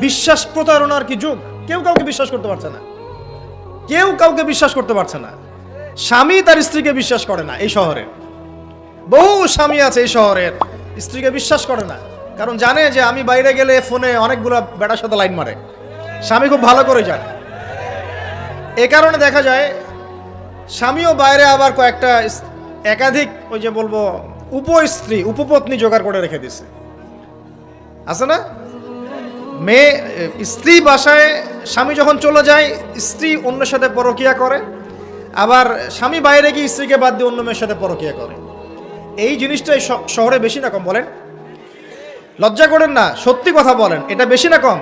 বিশ্বাস প্রতারণার কি যুগ? কেউ কাউকে বিশ্বাস করতে পারছে না। কেউ কাউকে বিশ্বাস করতে পারছে না। স্বামী তার স্ত্রীকে বিশ্বাস করে না এই শহরে। বহু স্বামী আছে এই শহরের, স্ত্রীকে বিশ্বাস করে না। কারণ জানে যে আমি বাইরে গেলে ফোনে অনেকগুলো বেটার সাথে লাইন মারে। স্বামী খুব ভালো করে জানে। এ কারণে দেখা যায়, স্বামীও বাইরে আবার কয়েকটা একাধিক ওই যে বলব উপ স্ত্রী উপপত্নী জোগাড় করে রেখে দিছে। আছে না? মেয়ে স্ত্রী বাসায় স্বামী যখন চলে যায়, স্ত্রী অন্যের সাথে পরকিয়া করে, আবার স্বামী বাইরে গিয়ে স্ত্রীকে বাদ দিয়ে অন্য মেয়ের সাথে পরকিয়া করে। এই জিনিসটাই শহরে বেশি না কম, বলেন? লজ্জা করেন না, সত্যি কথা বলেন, এটা বেশি না কম?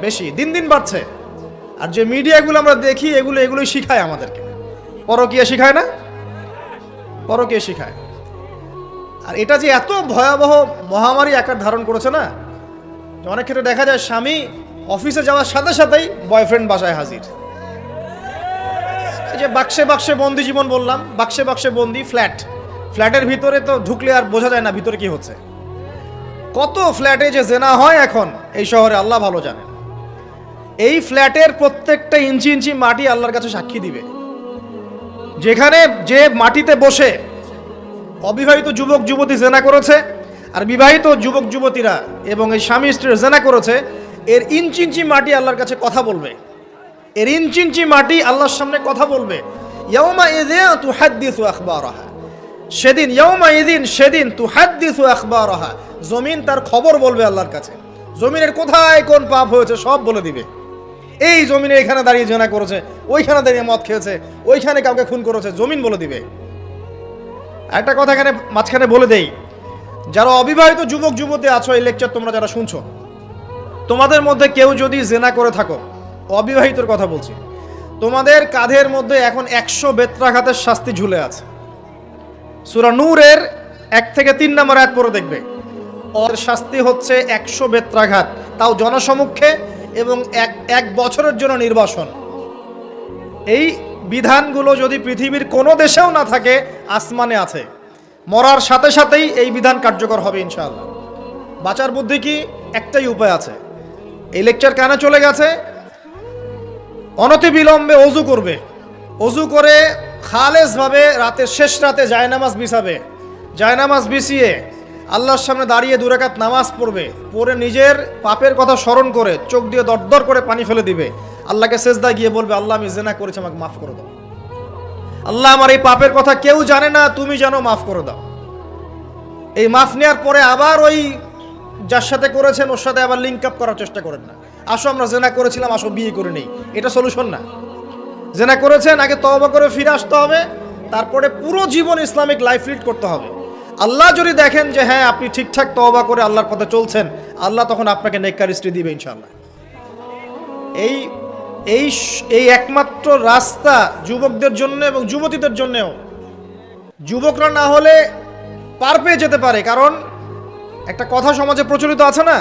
বেশি, দিন দিন বাড়ছে। আর যে মিডিয়াগুলো আমরা দেখি, এগুলো, এগুলোই শিখায় আমাদেরকে। পরকিয়া শিখায় না? পরকিয়া শিখায়। আর এটা যে এত ভয়াবহ মহামারী আকার ধারণ করেছে না অনেক ক্ষেত্রে দেখা যায় স্বামী অফিসে যাওয়ার সাথে সাথেই বয়ফ্রেন্ড বাসায় হাজির। এই যে বাক্সে বাক্সে বন্দি জীবন বললাম, বাক্সে বাক্সে বন্দি ফ্ল্যাট ফ্ল্যাটের ভিতরে তো ঢুকলে আর বোঝা যায় না ভিতরে কি হচ্ছে। কত ফ্ল্যাটে যে জেনা হয় এখন, এই শহরে আল্লাহ ভালো জানেন। এই ফ্ল্যাটের প্রত্যেকটা ইঞ্চি ইঞ্চি মাটি আল্লাহর কাছে সাক্ষী দিবে। যেখানে যে মাটিতে বসে অবিবাহিত যুবক যুবতী জেনা করেছে আর বিবাহিত যুবক যুবতীরা এবং এই স্বামী স্ত্রীর জেনা করেছে, এর ইঞ্চি ইঞ্চি মাটি আল্লাহর কাছে কথা বলবে। এর ইঞ্চি ইঞ্চি মাটি আল্লাহর সামনে কথা বলবে। ইয়াউমা ইযিন তুহাদ্দিসু আখবারাহা। সেদিন, ইয়াউমা ইদিন সেদিন তুহাদ্দিসু আখবারাহা। জমিন তার খবর বলবে আল্লাহর কাছে। জমিনের কোথায় কোন পাপ হয়েছে সব বলে দিবে। এই জমিনে এখানে দাঁড়িয়ে জেনা করেছে, ওইখানে দাঁড়িয়ে মদ খেয়েছে, ওইখানে কাউকে খুন করেছে, জমিন বলে দিবে। একটা কথা এখানে মাঝখানে বলে দেই। যারা অবিবাহিত যুবক, যুবতী আছো, এই লেকচার তোমরা যারা শুনছো, তোমাদের মধ্যে কেউ যদি জেনা করে থাকো, অবিবাহিতর কথা বলছি, তোমাদের কাঁধের মধ্যে এখন একশো বেত্রাঘাতের শাস্তি ঝুলে আছে। সুরা নূরের এক থেকে তিন নম্বর এক পরে দেখবে। ওর শাস্তি হচ্ছে একশো বেত্রাঘাত, তাও জনসমক্ষে এবং এক এক বছরের জন্য নির্বাসন। এই বিধানগুলো যদি পৃথিবীর কোনো দেশেও না থাকে, আসমানে আছে। মরার সাথে সাথেই এই বিধান কার্যকর হবে ইনশাআল্লাহ। বাঁচার বুদ্ধি কি? একটাই উপায় আছে। এই লেকচার কানে চলে গেছে অনতি বিলম্বে অজু করবে। অজু করে খালেসভাবে রাতের শেষ রাতে জায়নামাজ বিছাবে। জায়নামাজ বিছিয়ে আল্লাহর সামনে দাঁড়িয়ে দুরাকাত নামাজ পড়বে। পড়ে নিজের পাপের কথা স্মরণ করে চোখ দিয়ে দরদর করে পানি ফেলে দিবে। আল্লাহকে সেজদা গিয়ে বলবে, আল্লাহ, আমি জেনা করেছি, আমাকে মাফ করে দাও। আল্লাহ আমার এই পাপের কথা কেউ জানে না, তুমি জানো, মাফ করে দাও। এই মাফ নেওয়ার পরে আবার ওই যার সাথে করেছেন, ওর সাথে আবার লিঙ্ক আপ করার চেষ্টা করেন না। আসো, আমরা জেনা করেছিলাম, আসো, বিয়ে করে নেই। এটা সলিউশন না। জেনা করেছেন, আগে তওবা করে ফিরে আসতে হবে, তারপরে পুরো জীবন ইসলামিক লাইফ লিড করতে হবে। আল্লাহ যদি দেখেন যে হ্যাঁ আপনি ঠিকঠাক তওবা করে আল্লাহর পথে চলছেন, আল্লাহ তখন আপনাকে নেককার স্ত্রী দিবে ইনশাল্লাহ এই এই এই একমাত্র রাস্তা যুবকদের জন্য এবং যুবতীদের জন্যেও। যুবকরা না হলে পার পেয়ে যেতে পারে, কারণ একটা কথা সমাজে প্রচলিত আছে না,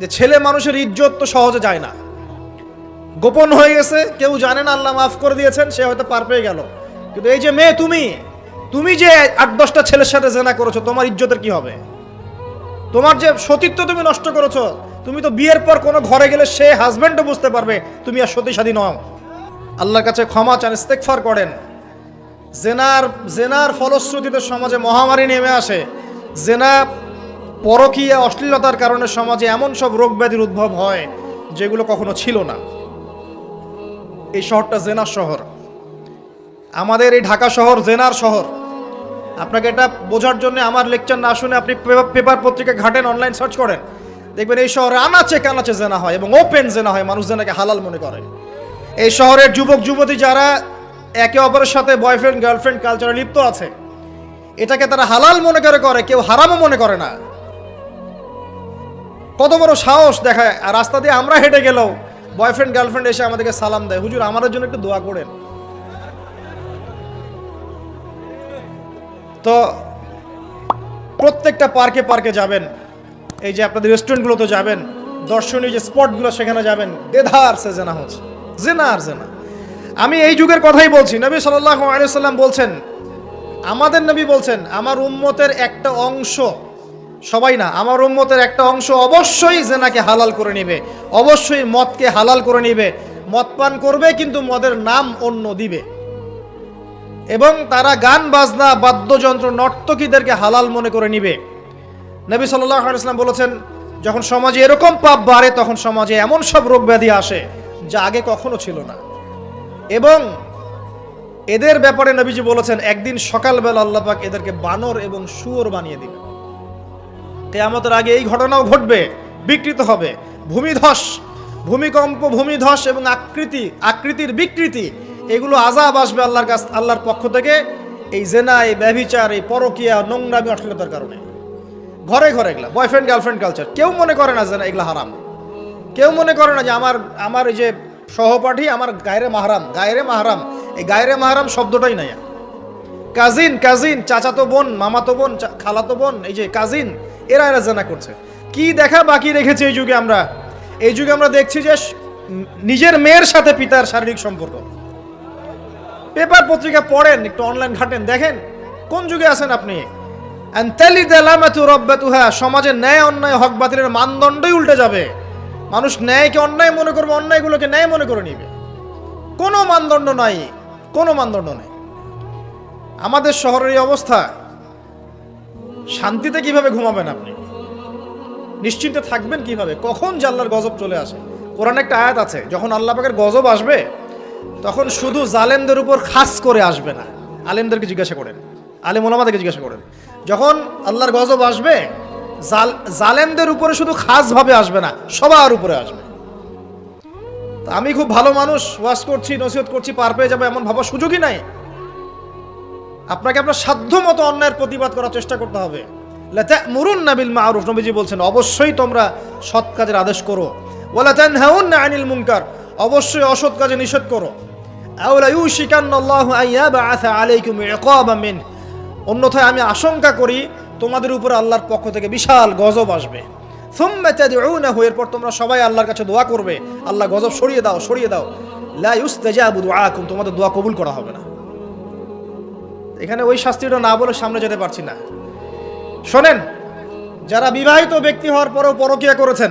যে ছেলে মানুষের ইজ্জত তো সহজে যায় না। গোপন হয়ে গেছে, কেউ জানে না, আল্লাহ মাফ করে দিয়েছেন, সে হয়তো পার পেয়ে গেল। কিন্তু এই যে মেয়ে, তুমি তুমি যে আট দশটা ছেলের সাথে জেনা করেছ, তোমার ইজ্জতের কি হবে? তোমার যে সতীত্ব তুমি নষ্ট করেছ, তুমি তো বিয়ের পর কোনো ঘরে গেলে সে হাজবেন্ডও বুঝতে পারবে, তুমি আর সতী সাদী নও। আল্লাহর কাছে ক্ষমা চান ইস্তেকফার করেন। জেনার জেনার ফলশ্রুতিতে সমাজে মহামারী নেমে আসে। জেনা পরকীয়া অশ্লীলতার কারণে সমাজে এমন সব রোগ ব্যাধির উদ্ভব হয়, যেগুলো কখনো ছিল না। এই শহরটা জেনার শহর। আমাদের এই ঢাকা শহর জেনার শহর। আপনাকে এটা বোঝার জন্য আমার লেকচার না শুনে আপনি পেপার- পত্রিকা ঘাটেন অনলাইন সার্চ করেন। দেখবেন এই শহরে আনাচে কানাচে জেনা হয় এবং ওপেন জেনা হয়, মানুষ জেনাকে হালাল মনে করে। এই শহরের যুবক, যুবতী যারা একে অপরের সাথে বয়ফ্রেন্ড গার্লফ্রেন্ড কালচারে লিপ্ত আছে, এটাকে তারা হালাল মনে করে করে, কেউ হারামও মনে করে না। কত বড় সাহস দেখায়, আর রাস্তা দিয়ে আমরা হেঁটে গেলেও বয়ফ্রেন্ড গার্লফ্রেন্ড এসে আমাদেরকে সালাম দেয়। হুজুর, আমাদের জন্য একটু দোয়া করেন। তো প্রত্যেকটা পার্কে পার্কে যাবেন। এই যে আপনাদের রেস্টুরেন্টগুলোতে যাবেন, দর্শনীয় যে স্পটগুলো, সেখানে যাবেন। দেধার সে জেনা হচ্ছে। জেনা আর জেনা। আমি এই যুগের কথাই বলছি। নবী সাল্লাহ আলিয়াল্লাম বলছেন, আমাদের নবী বলছেন, আমার উম্মতের একটা অংশ, সবাই না, আমার উম্মতের একটা অংশ অবশ্যই জেনাকে হালাল করে নেবে। অবশ্যই মদকে হালাল করে নেবে। মদ পান করবে, কিন্তু মদের নাম অন্য দিবে। এবং তারা গান, বাজনা, বাদ্যযন্ত্র, নর্তকীদেরকে হালাল মনে করে নিবে। নবী সাল্লাহ ইসলাম বলেছেন, যখন সমাজে এরকম পাপ বাড়ে, তখন সমাজে এমন সব রোগ ব্যাধি আসে যা আগে কখনো ছিল না। এবং এদের ব্যাপারে নবীজি বলেছেন, একদিন সকালবেলা আল্লাহ পাক এদেরকে বানর এবং শুয়োর বানিয়ে দিবে। কেয়ামতের আগে এই ঘটনাও ঘটবে, বিকৃত হবে। ভূমিধস, ভূমিকম্প, ভূমিধস এবং আকৃতি, আকৃতির বিকৃতি এগুলো আজাব আসবে আল্লাহর কাছ, আল্লাহর পক্ষ থেকে। এই জেনা, এই ব্যভিচার, এই পরকিয়া, নোংরামি অশ্লীলতার কারণে। ঘরে ঘরে এগুলা বয়ফ্রেন্ড গার্লফ্রেন্ড কালচার কেউ মনে করে না যে না এগুলা হারাম। কেউ মনে করে না যে আমার আমার এই যে সহপাঠী, আমার গায়রে মাহারাম গায়রে মাহারাম। এই গায়রে মাহারাম শব্দটাই নাই। কাজিন কাজিন, চাচাতো বোন, মামাতো বোন খালাতো বোন, এই যে কাজিন, এরা এরা জানা করছে। কি দেখা বাকি রেখেছে এই যুগে আমরা? এই যুগে আমরা দেখছি যে নিজের মেয়ের সাথে পিতার শারীরিক সম্পর্ক। পেপার পত্রিকা পড়েন, একটু অনলাইন ঘাটেন, দেখেন, কোন যুগে আছেন আপনি? সমাজে ন্যায় অন্যায়, হক বাতিলের মানদণ্ডই উল্টে যাবে। মানুষ ন্যায়কে অন্যায় মনে করবে, অন্যায়গুলোকে ন্যায় মনে করে নিবে। কোনো মানদণ্ড নাই, কোনো মানদণ্ড নেই। আমাদের শহরের এই অবস্থা, শান্তিতে কীভাবে ঘুমাবেন আপনি? নিশ্চিন্তে থাকবেন কীভাবে? কখন যে আল্লাহর গজব চলে আসে? কোরআন একটা আয়াত আছে, যখন আল্লাহ পাকের গজব আসবে তখন শুধু জালেমদের উপর খাস করে আসবে না। আলেমদেরকে জিজ্ঞাসা করেন। আলেম ওলামাদেরকে জিজ্ঞাসা করেন। যখন আল্লাহর গজব আসবে, জাল, জালেমদের উপরে শুধু খাসভাবে আসবে না, সবার উপরে আসবে। তা আমি খুব ভালো মানুষ, ওয়াজ করছি, নসিহত করছি, পার পেয়ে যাব এমন ভাবার সুযোগই নাই। আপনাকে আপনার সাধ্য মতো অন্যায়ের প্রতিবাদ করার চেষ্টা করতে হবে। মুরুন নাবিল মারুফ, নবীজি বলছেন, অবশ্যই তোমরা সৎ কাজের আদেশ করো। ওয়ালা তানহাউন্না আনিল মুনকার। অবশ্যই অসৎ কাজে নিষেধ করো। অন্যথায় আমি আশঙ্কা করি তোমাদের উপর আল্লাহর পক্ষ থেকে বিশাল গজব আসবে। এরপর তোমরা সবাই আল্লাহর কাছে দোয়া করবে। আল্লাহ গজব সরিয়ে দাও সরিয়ে দাও। লা ইউস্তাজাবু দুআকুম, তোমাদের দোয়া কবুল করা হবে না। এখানে ওই শাস্তিটা না বলে সামনে যেতে পারছি না। শোনেন, যারা বিবাহিত ব্যক্তি হওয়ার পরেও পরকিয়া করেছেন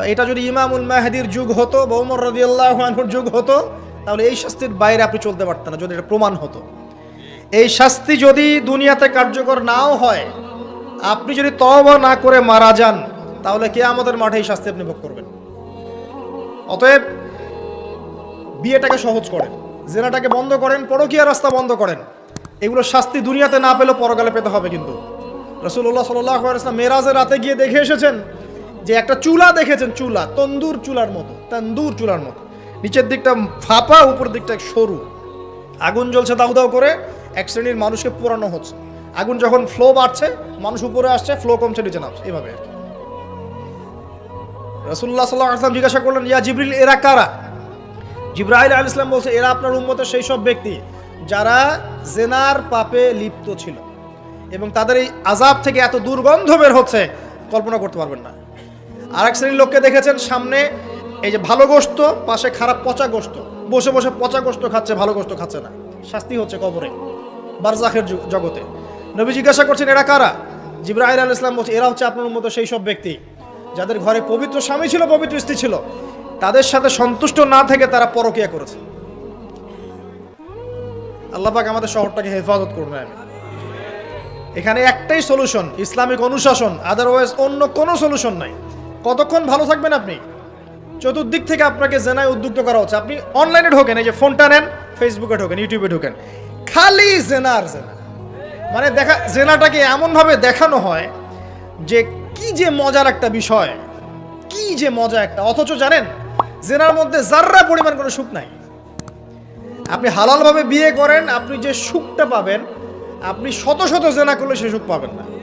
বা এটা যদি ইমামুল মাহাদির যুগ হতো বা উমর রদিয়াল্লাহ আনহুর যুগ হতো, তাহলে এই শাস্তির বাইরে আপনি চলতে পারতেন না, যদি এটা প্রমাণ হতো। এই শাস্তি যদি দুনিয়াতে কার্যকর নাও হয়, আপনি যদি তওবা না করে মারা যান, তাহলে কে আমাদের মাঠে এই শাস্তি আপনি ভোগ করবেন। অতএব, বিয়েটাকে সহজ করেন, জেনাটাকে বন্ধ করেন, পরকীয়া রাস্তা বন্ধ করেন। এগুলো শাস্তি দুনিয়াতে না পেলেও পরকালে পেতে হবে কিন্তু। রসুল্লাহ সাল্লাম মেরাজের রাতে গিয়ে দেখে এসেছেন যে একটা চুলা দেখেছেন, চুলা, তন্দুর চুলার মতো, তন্দুর চুলার মতো। নিচের দিকটা ফাঁপা, উপর দিকটা সরু। আগুন জ্বলছে দাউ দাউ করে, এক শ্রেণির মানুষকে পোড়ানো হচ্ছে। আগুন যখন ফ্লো বাড়ছে, মানুষ উপরে আসছে, ফ্লো কমছে, নিচে নামছে, এভাবে আর কি। রসুল্লাহ সাল্লাহ আসলাম জিজ্ঞাসা করলেন, ইয়া জিবরিল, এরা কারা? জিব্রাহিল আল ইসলাম বলছে, এরা আপনার উম্মতের সেই সব ব্যক্তি যারা জেনার পাপে লিপ্ত ছিল এবং তাদের এই আজাব থেকে এত দুর্গন্ধ বের হচ্ছে, কল্পনা করতে পারবেন না। আর এক শ্রেণির লোককে দেখেছেন সামনে, এই যে ভালো গোস্ত পাশে খারাপ পচা গোস্ত বসে বসে পচা গোস্ত খাচ্ছে, ভালো গোস্ত খাচ্ছে না। শাস্তি হচ্ছে কবরে, বারজাখের জগতে। নবী জিজ্ঞাসা করছেন, এরা কারা? জিব্রাহিল আল ইসলাম বলছে এরা হচ্ছে আপনার মতো সেই সব ব্যক্তি। যাদের ঘরে পবিত্র স্বামী ছিল, পবিত্র স্ত্রী ছিল। তাদের সাথে সন্তুষ্ট না থেকে তারা পরকিয়া করেছে। আল্লাহ পাক আমাদের শহরটাকে হেফাজত করবে আমি এখানে একটাই সলিউশন ইসলামিক অনুশাসন। আদারওয়াইজ অন্য কোনো সলিউশন নাই। কতক্ষণ ভালো থাকবেন আপনি? চতুর্দিক থেকে আপনাকে জেনায় উদ্যুক্ত করা হচ্ছে। আপনি অনলাইনে ঢোকেন, এই যে ফোনটা নেন ফেসবুকে ঢোকেন ইউটিউবে ঢোকেন। খালি জেনার জেনা। মানে দেখা, জেনাটাকে এমনভাবে দেখানো হয় যে কি যে মজার একটা বিষয়, কি যে মজা একটা। অথচ জানেন, জেনার মধ্যে জাররা পরিমাণ কোনো সুখ নাই। আপনি হালালভাবে বিয়ে করেন, আপনি যে সুখটা পাবেন, আপনি শত শত জেনা করলে সে সুখ পাবেন না।